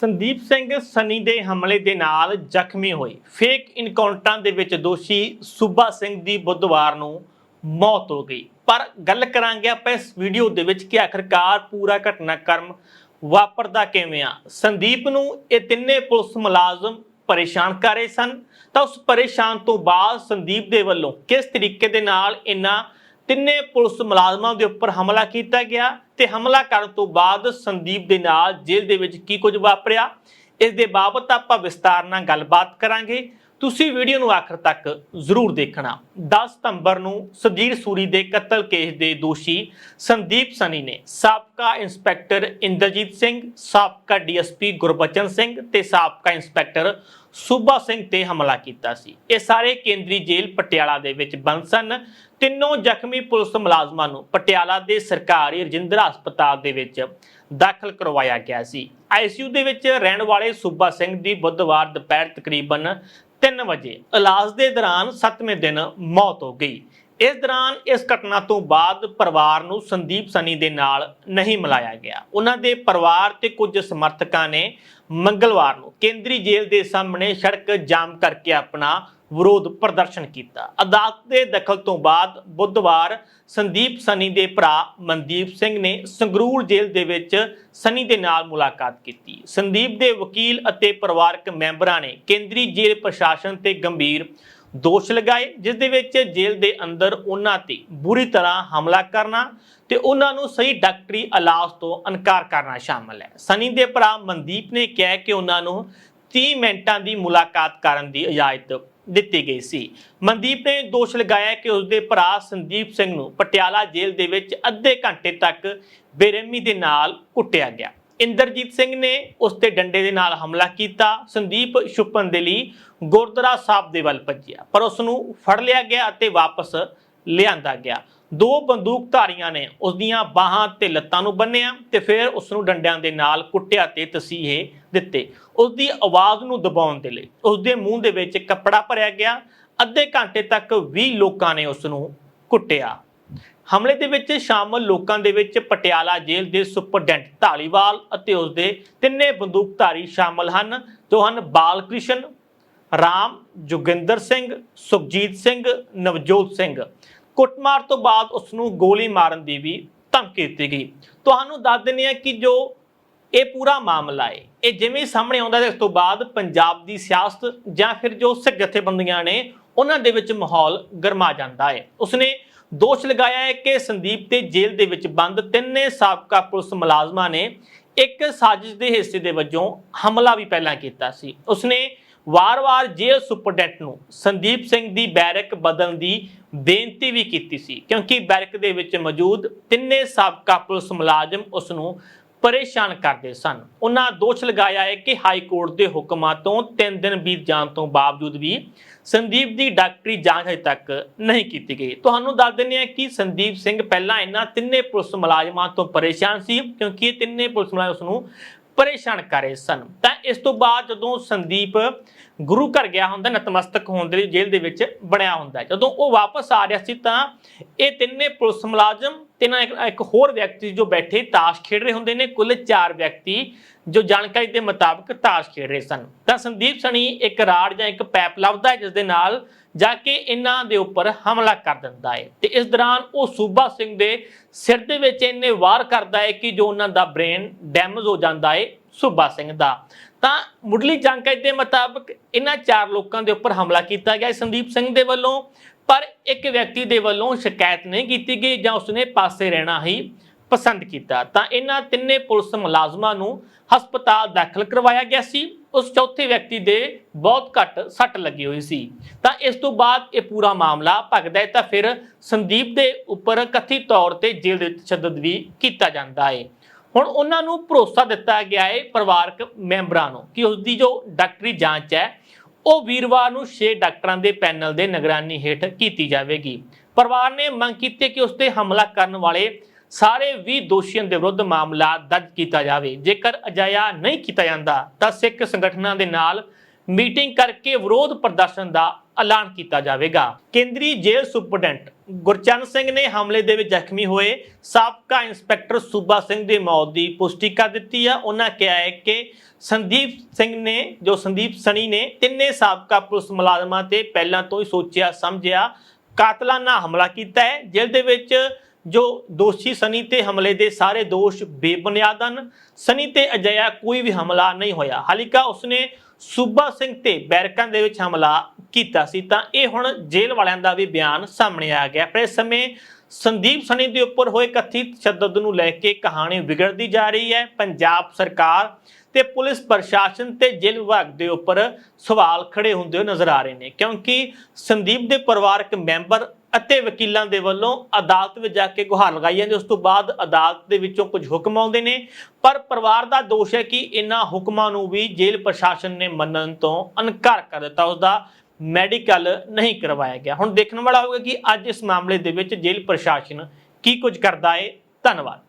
ਸੰਦੀਪ ਸਿੰਘ ਸਨੀ ਦੇ ਹਮਲੇ ਦੇ ਨਾਲ ਜ਼ਖਮੀ ਹੋਏ ਫੇਕ ਇਨਕਾਊਂਟਰਾਂ ਦੇ ਵਿੱਚ ਦੋਸ਼ੀ ਸੁੱਬਾ ਸਿੰਘ ਦੀ ਬੁੱਧਵਾਰ ਨੂੰ ਮੌਤ ਹੋ ਗਈ। ਪਰ ਗੱਲ ਕਰਾਂਗੇ ਆਪਾਂ ਇਸ ਵੀਡੀਓ ਦੇ ਵਿੱਚ ਕਿ ਆਖਰਕਾਰ ਪੂਰਾ ਘਟਨਾਕ੍ਰਮ ਵਾਪਰਦਾ ਕਿਵੇਂ ਆ। ਸੰਦੀਪ ਨੂੰ ਇਹ ਤਿੰਨੇ ਪੁਲਿਸ ਮੁਲਾਜ਼ਮ ਪਰੇਸ਼ਾਨ ਕਰ ਰਹੇ ਸਨ। ਤਾਂ ਉਸ ਪਰੇਸ਼ਾਨ ਤੋਂ ਬਾਅਦ ਸੰਦੀਪ ਦੇ ਵੱਲੋਂ ਕਿਸ ਤਰੀਕੇ ਦੇ ਨਾਲ ਇਹਨਾਂ ਤਿੰਨੇ ਪੁਲਿਸ ਮੁਲਾਜ਼ਮਾਂ ਦੇ ਉੱਪਰ ਹਮਲਾ ਕੀਤਾ ਗਿਆ ਤੇ ਹਮਲਾ ਕਰਨ ਤੋਂ ਬਾਅਦ ਸੰਦੀਪ ਦੇ ਨਾਲ ਜੇਲ੍ਹ ਦੇ ਵਿੱਚ ਕੀ ਕੁਝ ਵਾਪਰਿਆ? ਇਸ ਦੇ ਬਾਬਤ ਆਪਾਂ ਵਿਸਤਾਰ ਨਾਲ ਗੱਲਬਾਤ ਕਰਾਂਗੇ। ਤੁਸੀਂ ਵੀਡੀਓ ਨੂੰ ਆਖਰ ਤੱਕ ਜ਼ਰੂਰ ਦੇਖਣਾ। 10 ਸਤੰਬਰ ਨੂੰ ਸੁਧੀਰ ਸੂਰੀ ਦੇ ਕਤਲ ਕੇਸ ਦੇ ਦੋਸ਼ੀ ਸੰਦੀਪ ਸਨੀ ਨੇ ਸਾਬਕਾ ਇੰਸਪੈਕਟਰ ਇੰਦਰਜੀਤ ਸਿੰਘ, ਸਾਬਕਾ ਡੀਐਸਪੀ ਗੁਰਬਚਨ ਸਿੰਘ ਤੇ ਸਾਬਕਾ ਇੰਸਪੈਕਟਰ ਸੂਬਾ ਸਿੰਘ ਤੇ ਹਮਲਾ ਕੀਤਾ ਸੀ। ਇਹ ਸਾਰੇ ਕੇਂਦਰੀ ਜੇਲ੍ਹ ਪਟਿਆਲਾ ਦੇ ਵਿੱਚ ਬੰਦ ਸਨ। ਤਿੰਨੋਂ ਜ਼ਖਮੀ ਪੁਲਿਸ ਮੁਲਾਜ਼ਮਾਂ ਨੂੰ ਪਟਿਆਲਾ ਦੇ ਸਰਕਾਰੀ ਰਜਿੰਦਰਾ ਹਸਪਤਾਲ ਦੇ ਵਿੱਚ ਦਾਖਲ ਕਰਵਾਇਆ ਗਿਆ ਸੀ। ਆਈਸੀਯੂ ਦੇ ਵਿੱਚ ਰਹਿਣ ਵਾਲੇ ਸੂਬਾ ਸਿੰਘ ਦੀ ਬੁੱਧਵਾਰ ਦੁਪਹਿਰ ਤਕਰੀਬਨ 3 ਵਜੇ ਇਲਾਜ ਦੇ ਦੌਰਾਨ 7ਵੇਂ ਦਿਨ ਮੌਤ ਹੋ ਗਈ। ਇਸ ਦੌਰਾਨ ਇਸ ਘਟਨਾ ਤੋਂ ਬਾਅਦ ਪਰਿਵਾਰ ਨੂੰ ਸੰਦੀਪ ਸਨੀ ਦੇ ਨਾਲ ਨਹੀਂ ਮਿਲਾਇਆ ਗਿਆ। ਉਹਨਾਂ ਦੇ ਪਰਿਵਾਰ ਤੇ ਕੁਝ ਸਮਰਥਕਾਂ ਨੇ ਮੰਗਲਵਾਰ ਨੂੰ ਕੇਂਦਰੀ ਜੇਲ੍ਹ ਦੇ ਸਾਹਮਣੇ ਸੜਕ ਜਾਮ ਕਰਕੇ ਆਪਣਾ ਵਿਰੋਧ ਪ੍ਰਦਰਸ਼ਨ ਕੀਤਾ। ਅਦਾਲਤ ਦੇ ਦਖਲ ਤੋਂ ਬਾਅਦ ਬੁੱਧਵਾਰ ਸੰਦੀਪ ਸਨੀ ਦੇ ਭਰਾ ਮਨਦੀਪ ਸਿੰਘ ਨੇ ਸੰਗਰੂਰ ਜੇਲ੍ਹ ਦੇ ਵਿੱਚ ਸਨੀ ਦੇ ਨਾਲ ਮੁਲਾਕਾਤ ਕੀਤੀ। ਸੰਦੀਪ ਦੇ ਵਕੀਲ ਅਤੇ ਪਰਿਵਾਰਕ ਮੈਂਬਰਾਂ ਨੇ ਕੇਂਦਰੀ ਜੇਲ੍ਹ ਪ੍ਰਸ਼ਾਸਨ ਤੇ ਗੰਭੀਰ ਦੋਸ਼ ਲਗਾਏ, ਜਿਸ ਦੇ ਵਿੱਚ ਜੇਲ੍ਹ ਦੇ ਅੰਦਰ ਉਹਨਾਂ ਤੇ ਬੁਰੀ ਤਰ੍ਹਾਂ ਹਮਲਾ ਕਰਨਾ ਤੇ ਉਹਨਾਂ ਨੂੰ ਸਹੀ ਡਾਕਟਰੀ ਇਲਾਜ ਤੋਂ ਇਨਕਾਰ ਕਰਨਾ ਸ਼ਾਮਲ ਹੈ। ਸਨੀ ਦੇ ਭਰਾ ਮਨਦੀਪ ਨੇ ਕਿਹਾ ਕਿ ਉਹਨਾਂ ਨੂੰ 30 ਮਿੰਟਾਂ ਦੀ ਮੁਲਾਕਾਤ ਕਰਨ ਦੀ ਇਜਾਜ਼ਤ ਦਿੱਤੀ ਗਈ ਸੀ। ਮਨਦੀਪ ਨੇ ਦੋਸ਼ ਲਗਾਇਆ ਕਿ ਉਸਦੇ ਭਰਾ ਸੰਦੀਪ ਸਿੰਘ ਨੂੰ ਪਟਿਆਲਾ ਜੇਲ੍ਹ ਦੇ ਵਿੱਚ ਅੱਧੇ ਘੰਟੇ ਤੱਕ ਬੇਰਹਿਮੀ ਦੇ ਨਾਲ ਕੁੱਟਿਆ ਗਿਆ। ਇੰਦਰਜੀਤ ਸਿੰਘ ਨੇ ਉਸ ਤੇ ਡੰਡੇ ਦੇ ਨਾਲ ਹਮਲਾ ਕੀਤਾ। ਸੰਦੀਪ ਛੁਪਣ ਦੇ ਲਈ ਗੁਰਦੁਆਰਾ ਸਾਹਿਬ ਦੇ ਵੱਲ ਭੱਜਿਆ, ਪਰ ਉਸ ਨੂੰ ਫੜ ਲਿਆ ਗਿਆ ਅਤੇ ਵਾਪਸ ਲਿਆਂਦਾ ਗਿਆ। ਦੋ ਬੰਦੂਕਧਾਰੀਆਂ ਨੇ ਉਸ ਦੀਆਂ ਬਾਹਾਂ ਤੇ ਲੱਤਾਂ ਨੂੰ ਬੰਨਿਆ ਤੇ ਫਿਰ ਉਸ ਨੂੰ ਡੰਡਿਆਂ ਦੇ ਨਾਲ ਕੁੱਟਿਆ ਤੇ ਤਸੀਹੇ ਦਿੱਤੇ। ਉਸ ਦੀ ਆਵਾਜ਼ ਨੂੰ ਦਬਾਉਣ ਦੇ ਲਈ ਉਸ ਦੇ ਮੂੰਹ ਦੇ ਵਿੱਚ ਕੱਪੜਾ ਭਰਿਆ ਗਿਆ। ਅੱਧੇ ਘੰਟੇ ਤੱਕ 20 ਲੋਕਾਂ ਨੇ ਉਸ ਨੂੰ ਕੁੱਟਿਆ। ਹਮਲੇ ਦੇ ਵਿੱਚ ਸ਼ਾਮਲ ਲੋਕਾਂ ਦੇ ਵਿੱਚ ਪਟਿਆਲਾ ਜੇਲ੍ਹ ਦੇ ਸੁਪਰਡੈਂਟ ਢਾਲੀਵਾਲ ਅਤੇ ਉਸ ਦੇ ਤਿੰਨੇ ਬੰਦੂਕਧਾਰੀ ਸ਼ਾਮਲ ਹਨ। ਜੋ ਹਨ ਬਾਲਕ੍ਰਿਸ਼ਨ, ਰਾਮ, ਜੋਗਿੰਦਰ ਸਿੰਘ, ਸੁਖਜੀਤ ਸਿੰਘ, ਨਵਜੋਤ ਸਿੰਘ। ਕੁੱਟਮਾਰ ਤੋਂ ਬਾਅਦ ਉਸ ਨੂੰ ਗੋਲੀ ਮਾਰਨ ਦੀ ਵੀ ਧਮਕੀ ਦਿੱਤੀ ਗਈ। ਤੁਹਾਨੂੰ ਦੱਸ ਦਿੰਦੇ ਹਾਂ ਕਿ ਜੋ ਇਹ ਪੂਰਾ ਮਾਮਲਾ ਹੈ, ਇਹ ਜਿਵੇਂ ਸਾਹਮਣੇ ਆਉਂਦਾ ਹੈ, ਇਸ ਤੋਂ ਬਾਅਦ ਪੰਜਾਬ ਦੀ ਸਿਆਸਤ ਜਾਂ ਫਿਰ ਜੋ ਸਿੱਖ ਜਥੇਬੰਦੀਆਂ ਨੇ, ਉਹਨਾਂ ਦੇ ਵਿੱਚ ਮਾਹੌਲ ਗਰਮਾ ਜਾਂਦਾ ਹੈ। ਉਸਨੇ ਦੋਸ਼ ਲਗਾਇਆ ਹੈ ਕਿ ਸੰਦੀਪ ਤੇ ਜੇਲ੍ਹ ਦੇ ਵਿੱਚ ਬੰਦ ਤਿੰਨੇ ਸਾਬਕਾ ਪੁਲਿਸ ਮੁਲਾਜ਼ਮਾਂ ਨੇ ਇੱਕ ਸਾਜ਼ਿਸ਼ ਦੇ ਹਿੱਸੇ ਦੇ ਵਜੋਂ ਹਮਲਾ ਵੀ ਪਹਿਲਾਂ ਕੀਤਾ ਸੀ। ਉਸਨੇ ਵਾਰ-ਵਾਰ ਜੇਲ੍ਹ ਸੁਪਰਡੈਂਟ ਨੂੰ ਸੰਦੀਪ ਸਿੰਘ ਦੀ ਬੈਰਕ ਬਦਲਣ ਦੀ ਬੇਨਤੀ ਵੀ ਕੀਤੀ ਸੀ, ਕਿਉਂਕਿ ਬੈਰਕ ਦੇ ਵਿੱਚ ਮੌਜੂਦ ਤਿੰਨੇ ਸਾਬਕਾ ਪੁਲਿਸ ਮੁਲਾਜ਼ਮ ਉਸ ਨੂੰ ਪਰੇਸ਼ਾਨ ਕਰਦੇ ਸਨ। ਉਹਨਾਂ ਦੋਸ਼ ਲਗਾਇਆ ਹੈ ਕਿ ਹਾਈ ਕੋਰਟ ਦੇ ਹੁਕਮਾਂ ਤੋਂ 3 ਦਿਨ ਬੀਤ ਜਾਣ ਤੋਂ ਬਾਵਜੂਦ ਵੀ ਸੰਦੀਪ ਦੀ ਡਾਕਟਰੀ ਜਾਂਚ ਹਜੇ ਤੱਕ ਨਹੀਂ ਕੀਤੀ ਗਈ। ਤੁਹਾਨੂੰ ਦੱਸ ਦਿੰਦੇ ਹਾਂ ਕਿ ਸੰਦੀਪ ਸਿੰਘ ਪਹਿਲਾਂ ਇਹਨਾਂ ਤਿੰਨੇ ਪੁਲਿਸ ਮੁਲਾਜ਼ਮਾਂ ਤੋਂ ਪਰੇਸ਼ਾਨ ਸੀ ਕਿਉਂਕਿ ਇਹ ਤਿੰਨੇ ਪੁਲਿਸ ਮੁਲਾਜ਼ਮ ਉਸ ਨੂੰ ਪਰੇਸ਼ਾਨ ਕਰ ਰਹੇ ਸਨ। ਤਾਂ ਇਸ ਤੋਂ ਬਾਅਦ ਜਦੋਂ ਸੰਦੀਪ ਗੁਰੂ ਘਰ ਗਿਆ ਹੁੰਦਾ, ਨਤਮਸਤਕ ਹੋਣ ਦੇ ਲਈ ਜੇਲ੍ਹ ਦੇ ਵਿੱਚ ਬਣਿਆ ਹੁੰਦਾ ਜਦੋਂ ਉਹ ਵਾਪਸ ਆ ਰਿਹਾ ਸੀ ਤਾਂ ਇਹ ਤਿੰਨੇ ਪੁਲਿਸ ਮੁਲਾਜ਼ਮ ਤੇ ਨਾਲ ਇੱਕ, ਹੋਰ ਵਿਅਕਤੀ ਜੋ ਬੈਠੇ ਤਾਸ਼ ਖੇਡ ਰਹੇ ਹੁੰਦੇ ਨੇ ਕੁੱਲ 4 ਵਿਅਕਤੀ ਜੋ ਜਾਣਕਾਰੀ ਦੇ ਮੁਤਾਬਕ ਤਾਸ਼ ਖੇਡ ਰਹੇ ਸਨ। ਤਾਂ ਸੰਦੀਪ ਸਣੀ ਇੱਕ ਰਾੜ ਜਾਂ ਇੱਕ ਪੈਪ ਲੱਭਦਾ ਹੈ ਜਿਸ ਦੇ ਨਾਲ ਜਾ ਕੇ ਇਹਨਾਂ ਦੇ ਉੱਪਰ ਹਮਲਾ ਕਰ ਦਿੰਦਾ ਹੈ। ਤੇ ਇਸ ਦੌਰਾਨ ਉਹ ਸੂਬਾ ਸਿੰਘ ਦੇ ਸਿਰ ਦੇ ਵਿੱਚ ਇੰਨੇ ਵਾਰ ਕਰਦਾ ਹੈ ਕਿ ਜੋ ਉਹਨਾਂ ਦਾ ਬ੍ਰੇਨ ਡੈਮੇਜ ਹੋ ਜਾਂਦਾ ਹੈ ਸੂਬਾ ਸਿੰਘ ਦਾ। ਤਾਂ ਮੁੱਢਲੀ ਜਾਣਕਾਰੀ ਦੇ ਮੁਤਾਬਕ ਇਹਨਾਂ ਚਾਰ ਲੋਕਾਂ ਦੇ ਉੱਪਰ ਹਮਲਾ ਕੀਤਾ ਗਿਆ। ਹੈ ਸੰਦੀਪ ਸਿੰਘ ਦੇ ਵੱਲੋਂ ਪਰ ਇੱਕ ਵਿਅਕਤੀ ਦੇ ਵੱਲੋਂ ਸ਼ਿਕਾਇਤ ਨਹੀਂ ਕੀਤੀ ਗਈ ਜਾਂ ਉਸਨੇ ਪਾਸੇ ਰਹਿਣਾ ਹੀ ਪਸੰਦ ਕੀਤਾ, ਤਾਂ ਇਹਨਾਂ ਤਿੰਨੇ ਪੁਲਿਸ ਮੁਲਾਜ਼ਮਾਂ ਨੂੰ ਹਸਪਤਾਲ ਦਾਖਲ ਕਰਵਾਇਆ ਗਿਆ ਸੀ। ਉਸ ਚੌਥੇ ਵਿਅਕਤੀ ਦੇ ਬਹੁਤ ਘੱਟ ਸੱਟ ਲੱਗੀ ਹੋਈ ਸੀ। ਤਾਂ ਇਸ ਤੋਂ ਬਾਅਦ ਇਹ ਪੂਰਾ ਮਾਮਲਾ ਭਗਦਾ ਹੈ, ਤਾਂ ਫਿਰ ਸੰਦੀਪ ਦੇ ਉੱਪਰ ਕਥਿਤ ਤੌਰ ਤੇ ਜੇਲ੍ਹ ਦੇ ਤਸ਼ੱਦਦ ਵੀ ਕੀਤਾ ਜਾਂਦਾ ਹੈ। ਹੁਣ ਉਹਨਾਂ ਨੂੰ ਭਰੋਸਾ ਦਿੱਤਾ ਗਿਆ ਹੈ ਪਰਿਵਾਰਕ ਮੈਂਬਰਾਂ ਨੂੰ ਕਿ ਉਸ ਦੀ ਜੋ ਡਾਕਟਰੀ ਜਾਂਚ ਹੈ ਉਹ ਵੀਰਵਾਰ ਨੂੰ 6 ਡਾਕਟਰਾਂ ਦੇ ਪੈਨਲ ਦੇ ਨਿਗਰਾਨੀ ਹੇਠ ਕੀਤੀ ਜਾਵੇਗੀ। ਪਰਿਵਾਰ ਨੇ ਮੰਗ ਕੀਤੀ ਕਿ ਉਸ ਤੇ ਹਮਲਾ ਕਰਨ ਵਾਲੇ ਸਾਰੇ 20 ਦੋਸ਼ੀਆਂ ਦੇ ਵਿਰੁੱਧ ਮਾਮਲਾ ਦਰਜ ਕੀਤਾ ਜਾਵੇ। ਜੇਕਰ ਅਜਾਇਆ ਨਹੀਂ ਕੀਤਾ ਜਾਂਦਾ, ਤਾਂ ਸਿੱਖ ਸੰਗਠਨਾਂ ਦੇ ਨਾਲ ਮੀਟਿੰਗ ਕਰਕੇ ਵਿਰੋਧ ਪ੍ਰਦਰਸ਼ਨ ਦਾ ਐਲਾਨ ਕੀਤਾ ਜਾਵੇਗਾ। ਕੇਂਦਰੀ ਜੇਲ੍ਹ ਸੁਪਰਡੈਂਟ ਗੁਰਚਰਨ ਸਿੰਘ ਨੇ ਹਮਲੇ ਦੇ ਵਿੱਚ ਜ਼ਖਮੀ ਹੋਏ ਸਾਬਕਾ ਇੰਸਪੈਕਟਰ ਸੂਬਾ ਸਿੰਘ ਦੀ ਮੌਤ ਦੀ ਪੁਸ਼ਟੀ ਕਰ ਦਿੱਤੀ ਆ। ਉਹਨਾਂ ਕਿਹਾ ਹੈ ਕਿ ਸੰਦੀਪ ਸਿੰਘ ਨੇ, ਜੋ ਸੰਦੀਪ ਸਣੀ ਨੇ, ਤਿੰਨੇ ਸਾਬਕਾ ਪੁਲਿਸ ਮੁਲਾਜ਼ਮਾਂ ਤੇ ਪਹਿਲਾਂ ਤੋਂ ਹੀ ਸੋਚਿਆ, ਸਮਝਿਆ ਕਾਤਲਾਨਾ ਹਮਲਾ ਕੀਤਾ ਹੈ। ਜੇਲ੍ਹ ਦੇ ਵਿੱਚ ਜੋ ਦੋਸ਼ੀ ਸਨੀ ਤੇ ਹਮਲੇ ਦੇ ਸਾਰੇ ਦੋਸ਼ ਬੇਬੁਨਿਆਦ ਹਨ। ਸਨੀ ਤੇ ਅਜਿਹਾ ਕੋਈ ਵੀ ਹਮਲਾ ਨਹੀਂ ਹੋਇਆ। ਹਾਲਾਂਕਿ ਉਸਨੇ ਸੂਬਾ ਸਿੰਘ ਤੇ ਬੈਰਕਾਂ ਦੇ ਵਿੱਚ ਹਮਲਾ ਕੀਤਾ ਸੀ, ਤਾਂ ਇਹ ਹੁਣ ਜੇਲ੍ਹ ਵਾਲਿਆਂ ਦਾ ਵੀ ਬਿਆਨ ਸਾਹਮਣੇ ਆ ਗਿਆ। ਪਰ ਇਸ ਸਮੇਂ ਸੰਦੀਪ ਸਨੀ ਦੇ ਉੱਪਰ ਹੋਏ ਕਥਿਤ ਤਸ਼ੱਦਦ ਨੂੰ ਲੈ ਕੇ ਕਹਾਣੀ ਵਿਗੜਦੀ ਜਾ ਰਹੀ ਹੈ। ਪੰਜਾਬ ਸਰਕਾਰ ਤੇ ਪੁਲਿਸ ਪ੍ਰਸ਼ਾਸਨ ਤੇ ਜੇਲ੍ਹ ਵਿਭਾਗ ਦੇ ਉੱਪਰ ਸਵਾਲ ਖੜੇ ਹੁੰਦੇ ਹੋਏ ਨਜ਼ਰ ਆ ਰਹੇ ਨੇ, ਕਿਉਂਕਿ ਸੰਦੀਪ ਦੇ ਪਰਿਵਾਰਕ ਮੈਂਬਰ ਅਤੇ ਵਕੀਲਾਂ ਦੇ ਵੱਲੋਂ ਅਦਾਲਤ ਵਿੱਚ ਜਾ ਕੇ ਗੁਹਾਰ ਲਗਾਈ ਜਾਂਦੀ ਉਸ ਤੋਂ ਬਾਅਦ ਅਦਾਲਤ ਦੇ ਵਿੱਚੋਂ ਕੁਝ ਹੁਕਮ ਆਉਂਦੇ ਨੇ। ਪਰ ਪਰਿਵਾਰ ਦਾ ਦੋਸ਼ ਹੈ ਕਿ ਇਹਨਾਂ ਹੁਕਮਾਂ ਨੂੰ ਵੀ ਜੇਲ੍ਹ ਪ੍ਰਸ਼ਾਸਨ ਨੇ ਮੰਨਣ ਤੋਂ ਇਨਕਾਰ ਕਰ ਦਿੱਤਾ। ਉਸ ਦਾ ਮੈਡੀਕਲ ਨਹੀਂ ਕਰਵਾਇਆ ਗਿਆ। ਹੁਣ ਦੇਖਣ ਵਾਲਾ ਹੋਵੇਗਾ ਕਿ ਅੱਜ ਇਸ ਮਾਮਲੇ ਦੇ ਵਿੱਚ ਜੇਲ੍ਹ ਪ੍ਰਸ਼ਾਸਨ ਕੀ ਕੁਝ ਕਰਦਾ ਹੈ। ਧੰਨਵਾਦ।